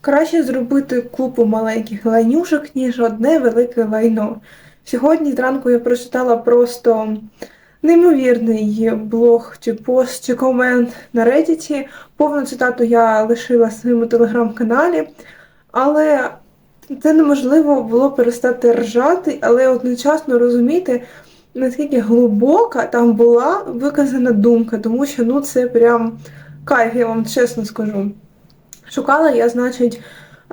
Краще зробити купу маленьких лайнюшок, ніж одне велике лайно. Сьогодні зранку я прочитала просто неймовірний блог чи пост чи комент на Reddit. Повну цитату я лишила в своєму телеграм-каналі, але це неможливо було перестати ржати, але одночасно розуміти, наскільки глибока там була виказана думка, тому що ну це прям кайф, я вам чесно скажу. Шукала я, значить,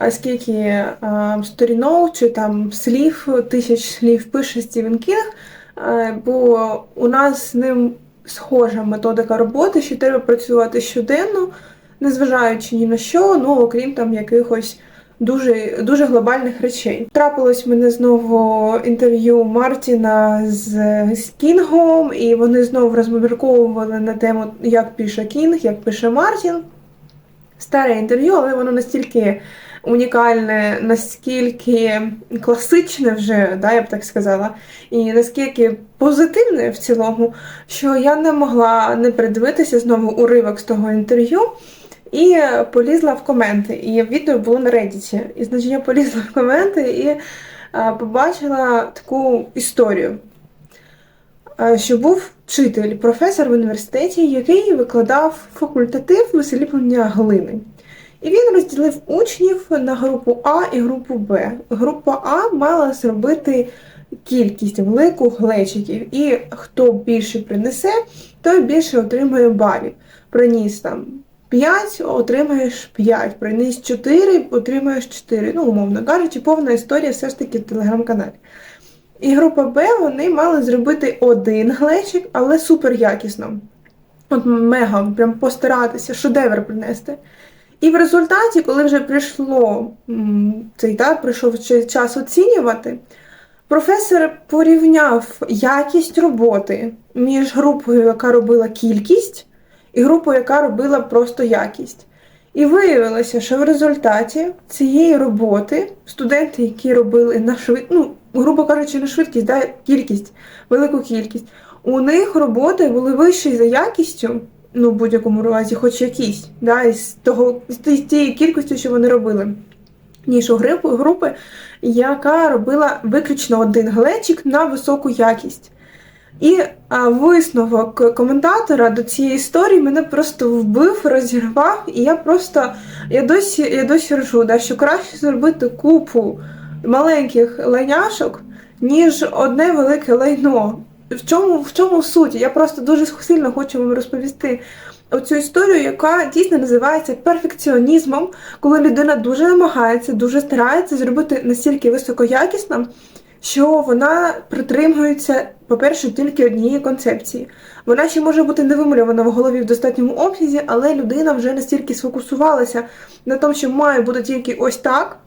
скільки а, сторінок чи там слів, тисяч слів пише Стівен Кінг, а, бо у нас з ним схожа методика роботи, що треба працювати щоденно, незважаючи ні на що, ну окрім там якихось дуже дуже глобальних речей. Трапилось мене знову інтерв'ю Мартіна з, з Кінгом, і вони знову розмірковували на тему, як пише Кінг, як пише Мартін. Старе інтерв'ю, але воно настільки унікальне, наскільки класичне вже, да, я б так сказала, і наскільки позитивне в цілому, що я не могла не придивитися знову уривок з того інтерв'ю. І полізла в коменти. І відео було на Reddit. І значить я полізла в коменти і а, побачила таку історію, а, що був вчитель, професор в університеті, який викладав факультатив висиліплення глини. І він розділив учнів на групу А і групу Б. Група А мала зробити кількість велику глечиків, і хто більше принесе, той більше отримує балів. Приніс там 5, отримаєш 5, приніс 4, отримаєш 4. Ну, умовно кажучи, повна історія все ж таки в телеграм-каналі. І група Б вони мали зробити один глечик, але супер якісно. От мега, прям постаратися, шедевр принести. І в результаті, коли вже прийшло цей так, прийшов час оцінювати, професор порівняв якість роботи між групою, яка робила кількість, і групою, яка робила просто якість. І виявилося, що в результаті цієї роботи студенти, які робили на швид... ну, грубо кажучи, на швидкість, да, кількість, велику кількість, у них роботи були вищі за якістю, ну, в будь-якому разі, хоч якісь, да, із того, з тієї кількості, що вони робили, ніж у групи, яка робила виключно один глечик на високу якість. І а, висновок коментатора до цієї історії мене просто вбив, розірвав, і я просто я досі я досі ржу, да, що краще зробити купу маленьких лайняшок, ніж одне велике лайно. В чому в чому суть? Я просто дуже сильно хочу вам розповісти оцю історію, яка дійсно називається перфекціонізмом, коли людина дуже намагається, дуже старається зробити настільки високоякісно, що вона притримується, по-перше, тільки однієї концепції. Вона ще може бути не в голові в достатньому обсязі, але людина вже настільки сфокусувалася на тому, що має бути тільки ось так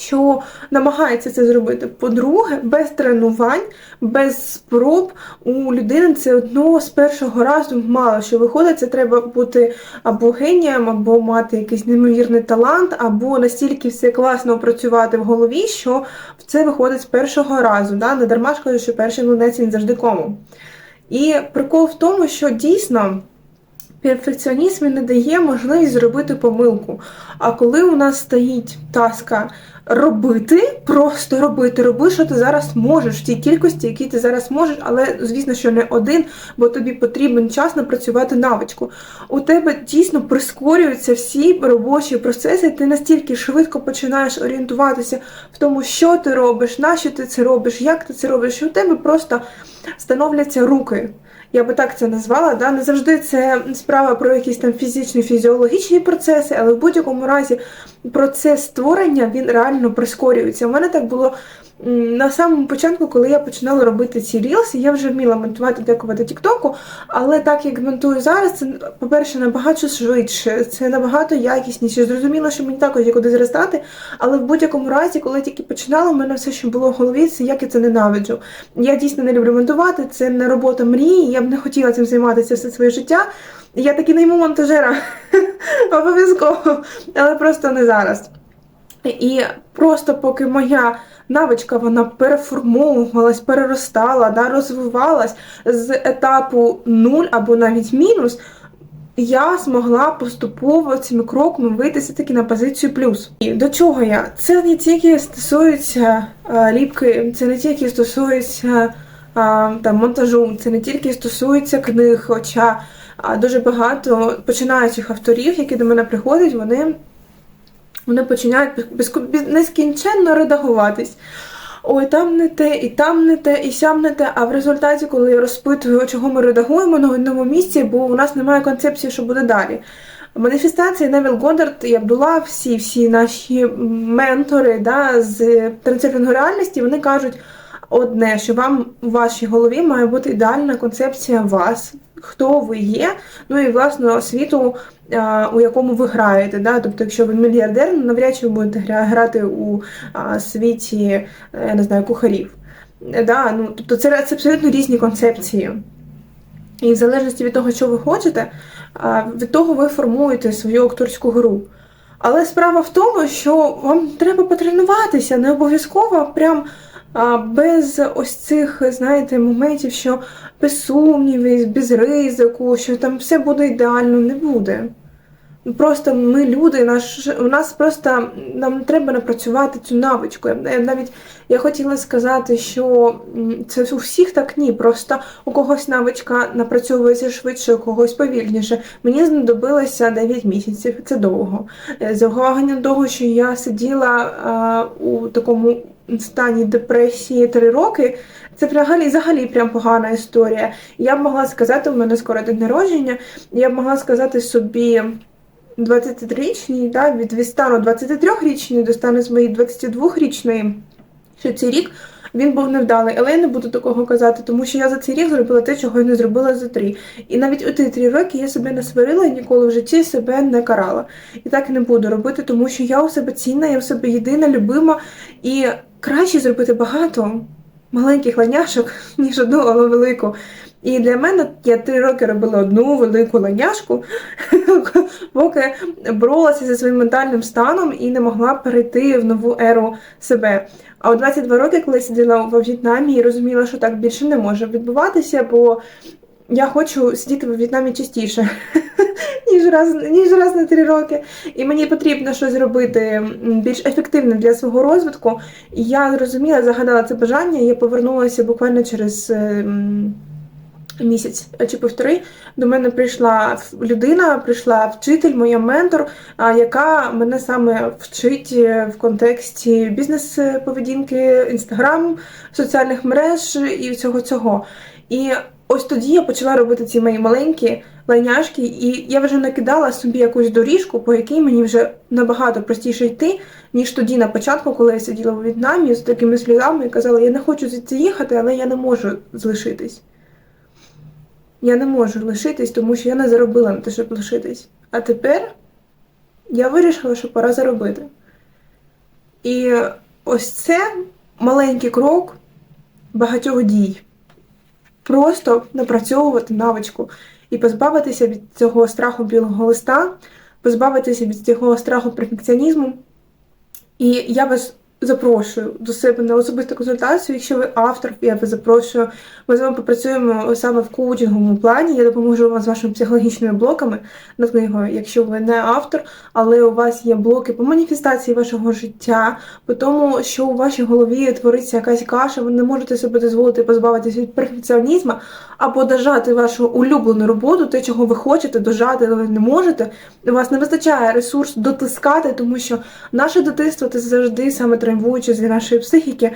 що намагається це зробити. По-друге, без тренувань, без спроб у людини це одного з першого разу мало що виходить, це треба бути або генієм, або мати якийсь неймовірний талант, або настільки все класно працювати в голові, що це виходить з першого разу. Да? Не дарма ж кажу, що перший млинець він завжди кому. І прикол в тому, що дійсно. Перфекціонізм не дає можливість зробити помилку. А коли у нас стоїть таска робити, просто робити, роби, що ти зараз можеш, в тій кількості, які ти зараз можеш, але, звісно, що не один, бо тобі потрібен час напрацювати навичку. У тебе дійсно прискорюються всі робочі процеси, ти настільки швидко починаєш орієнтуватися в тому, що ти робиш, на що ти це робиш, як ти це робиш, що у тебе просто становляться руки. Я би так це назвала. Да? Не завжди це справа про якісь там фізичні, фізіологічні процеси, але в будь-якому разі процес створення він реально прискорюється. У мене так було на самому початку, коли я починала робити ці рілси, я вже вміла монтувати декувати Тіктоку, але так як монтую зараз, це, по-перше, набагато швидше, це набагато якісніше. Зрозуміло, що мені також є куди зростати, але в будь-якому разі, коли я тільки починала, у мене все, що було в голові, це як я це ненавиджу. Я дійсно не люблю монтувати, це не робота мрії, я б не хотіла цим займатися все своє життя. Я таки найму монтажера обов'язково, але просто не зараз. І просто поки моя навичка вона переформовувалась, переростала, да, розвивалась з етапу 0 або навіть мінус. я змогла поступово цими кроками вийти все-таки на позицію плюс. І до чого я? Це не тільки стосується а, ліпки, це не тільки стосується а, там монтажу, це не тільки стосується книг, хоча а, дуже багато починаючих авторів, які до мене приходять, вони. Вони починають без, нескінченно редагуватись. Ой, там не те, і там не те, і сям не те. А в результаті, коли я розпитую, чого ми редагуємо на одному місці, бо у нас немає концепції, що буде далі. Маніфестації Невіл Годдард і Абдула, всі всі наші ментори да, з трансерфінгу реальності, вони кажуть одне, що вам у вашій голові має бути ідеальна концепція вас, хто ви є, ну і власне світу, у якому ви граєте. Да? Тобто, якщо ви мільярдер, навряд чи ви будете грати у світі я не знаю, кухарів. Да? Ну, Тобто це, це абсолютно різні концепції. І в залежності від того, що ви хочете, від того ви формуєте свою акторську гру. Але справа в тому, що вам треба потренуватися, не обов'язково прям без ось цих, знаєте, моментів, що без сумнівів, без ризику, що там все буде ідеально, не буде. Просто ми люди, наш, у нас просто нам треба напрацювати цю навичку. Навіть я хотіла сказати, що це у всіх так ні. Просто у когось навичка напрацьовується швидше, у когось повільніше. Мені знадобилося 9 місяців, це довго. Е, з урахуванням того, що я сиділа а, у такому стані депресії 3 роки. Це взагалі взагалі прям погана історія. Я б могла сказати, у мене скоро день народження, я б могла сказати собі. 23-річній, да, від стану 23-річної до стану з моєї 22-річної, що цей рік він був невдалий. Але я не буду такого казати, тому що я за цей рік зробила те, чого я не зробила за три. І навіть у ті три роки я себе не сварила і ніколи в житті себе не карала. І так не буду робити, тому що я у себе цінна, я у себе єдина, любима, і краще зробити багато маленьких ланяшок, ніж одну, але велику. І для мене я три роки робила одну велику ланяшку, поки боролася зі своїм ментальним станом і не могла перейти в нову еру себе. А у 22 роки, коли сиділа в В'єтнамі і розуміла, що так більше не може відбуватися, бо я хочу сидіти в В'єтнамі частіше, ніж раз ніж раз на три роки. І мені потрібно щось зробити більш ефективне для свого розвитку. І я зрозуміла, загадала це бажання, і я повернулася буквально через. Ем, місяць чи півтори до мене прийшла людина, прийшла вчитель, моя ментор, яка мене саме вчить в контексті бізнес-поведінки, інстаграм, соціальних мереж і всього цього. І ось тоді я почала робити ці мої маленькі лайняшки, і я вже накидала собі якусь доріжку, по якій мені вже набагато простіше йти, ніж тоді на початку, коли я сиділа у В'єтнамі з такими слідами і казала, я не хочу звідси їхати, але я не можу залишитись. Я не можу лишитись, тому що я не заробила на те, щоб лишитись. А тепер я вирішила, що пора заробити. І ось це маленький крок багатьох дій. Просто напрацьовувати навичку і позбавитися від цього страху білого листа, позбавитися від цього страху перфекціонізму. І я вас запрошую до себе на особисту консультацію. Якщо ви автор, я вас запрошую. Ми з вами попрацюємо саме в коучинговому плані. Я допоможу вам з вашими психологічними блоками над книгою, якщо ви не автор, але у вас є блоки по маніфестації вашого життя, по тому, що у вашій голові твориться якась каша, ви не можете себе дозволити позбавитися від перфекціонізму, або дожати вашу улюблену роботу, те, чого ви хочете, дожати, але не можете. У вас не вистачає ресурс дотискати, тому що наше дитинство це завжди саме травмуюче для нашої психіки.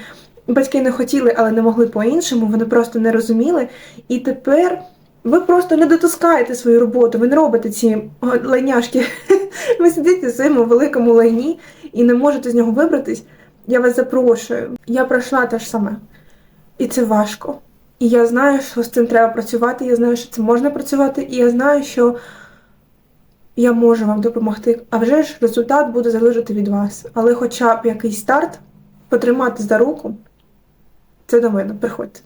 Батьки не хотіли, але не могли по-іншому, вони просто не розуміли. І тепер ви просто не дотискаєте свою роботу, ви не робите ці лайняшки. Ви сидите в своєму великому лайні і не можете з нього вибратись. Я вас запрошую. Я пройшла те ж саме. І це важко. І я знаю, що з цим треба працювати, я знаю, що це можна працювати, і я знаю, що я можу вам допомогти. А вже ж результат буде залежати від вас. Але хоча б якийсь старт потримати за руку, це до мене. Приходьте.